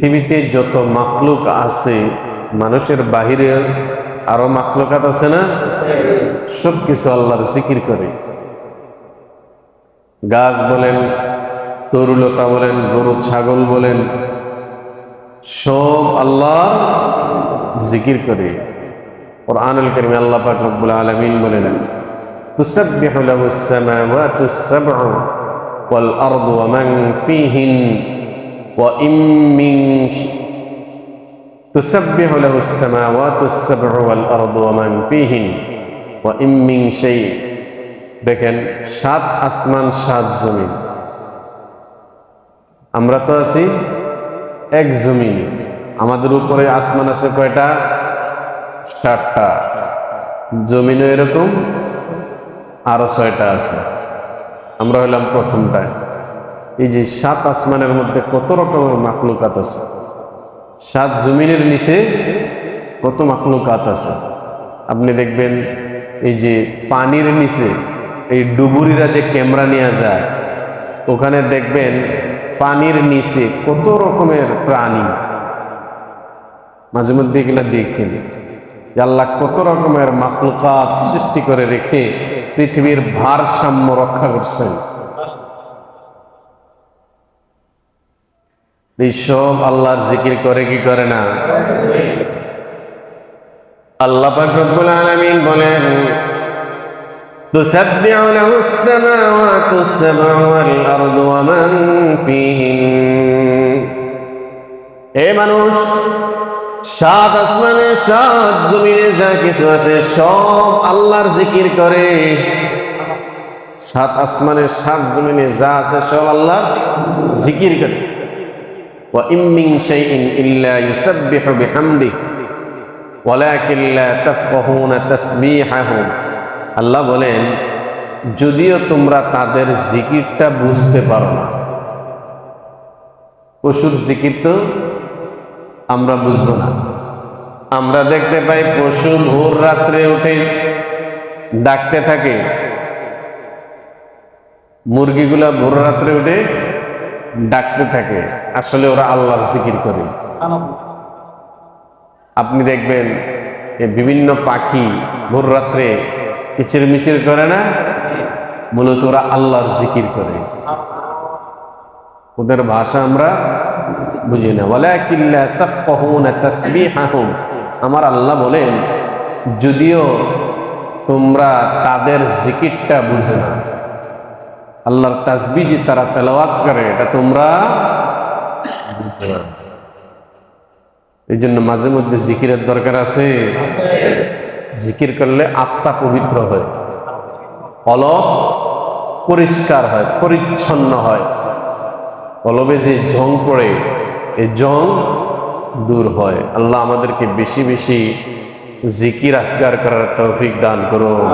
পৃথিবীতে যত মাখলুক আছে মানুষের বাহিরে আরো মাখলুকাত আছে না সব কিছু আল্লাহর জিকির করে গাছ বলেন তরুলতা বলেন গরু ছাগল বলেন সব আল্লাহ জিকির করে কোরআনুল কারীমে আল্লাহ পাক রব্বুল আলামিন বলেন تسبح له السماوات السبع والأرض ومن فيهن وإن من تسبح له السماوات السبع والأرض ومن فيهن وإن من شيء দেখেন সাত আসমান সাত জমিন আমরা তো আছি এক জমিন আমাদের উপরে আসমান আছে কয়টা সাতটা জমিনও এরকম আরো ছয়টা আছে আমরা হইলাম প্রথমটায় এই যে সাত আসমানের মধ্যে কত রকমের মাখলুকাত আছে? সাত জমিনের নিচে কত মাখলুকাত আছে? আপনি দেখবেন এই যে পানির নিচে এই ডুবুরিরা যে ক্যামেরা নেওয়া যায়, ওখানে দেখবেন পানির নিচে কত রকমের প্রাণী। মাঝে মধ্যে এগুলো দেখেন আল্লাহ কত রকমের মাখলুকাত সৃষ্টি করে রেখে পৃথিবীর ভারসাম্য রক্ষা করছেন। এই সব আল্লাহর জিকির করে কি করে না আল্লাহ পাক রব্বুল আলামিন বলেন تسبح له السماوات السبع والأرض ومن فيهن এ মানুষ সাত আসমানে সাত জমিনে যা কিছু আছে সব আল্লাহর জিকির করে সাত আসমানে সাত জমিনে যা আছে সব আল্লাহ জিকির করে وإن من شيء إلا يسبح بحمده ولكن لا تفقهون تسبيحهم আল্লাহ বলেন যদিও তোমরা তাদের জিকিরটা বুঝতে পারো না পশুর জিকির তো আমরা বুঝবো না আমরা দেখতে পাই পশু ভোর রাত্রে উঠে ডাকতে থাকে মুরগিগুলা ভোর রাত্রে উঠে ডাকতে থাকে, আসলে ওরা আল্লাহর জিকির করে। আপনি দেখবেন বিভিন্ন পাখি ভোর রাত্রে কিচির মিচির করে না? মূলত ওরা আল্লাহর জিকির করে। ওদের ভাষা আমরা বুঝি না। বলে আমার আল্লাহ বলেন, যদিও তোমরা তাদের জিকিরটা বুঝে না আল্লাহর তাসবি যে তারা তেলাওয়াত করে, এটা তোমরা এই জন্য মাঝে মধ্যে জিকিরের দরকার আছে। জিকির করলে আত্মা পবিত্র হয়। অলপ পরিষ্কার হয়, পরিচ্ছন্ন হয়। কলবে যে জং পড়ে এই জং দূর হয়। আল্লাহ আমাদেরকে বেশি বেশি জিকির আসগার করার তৌফিক দান করুন।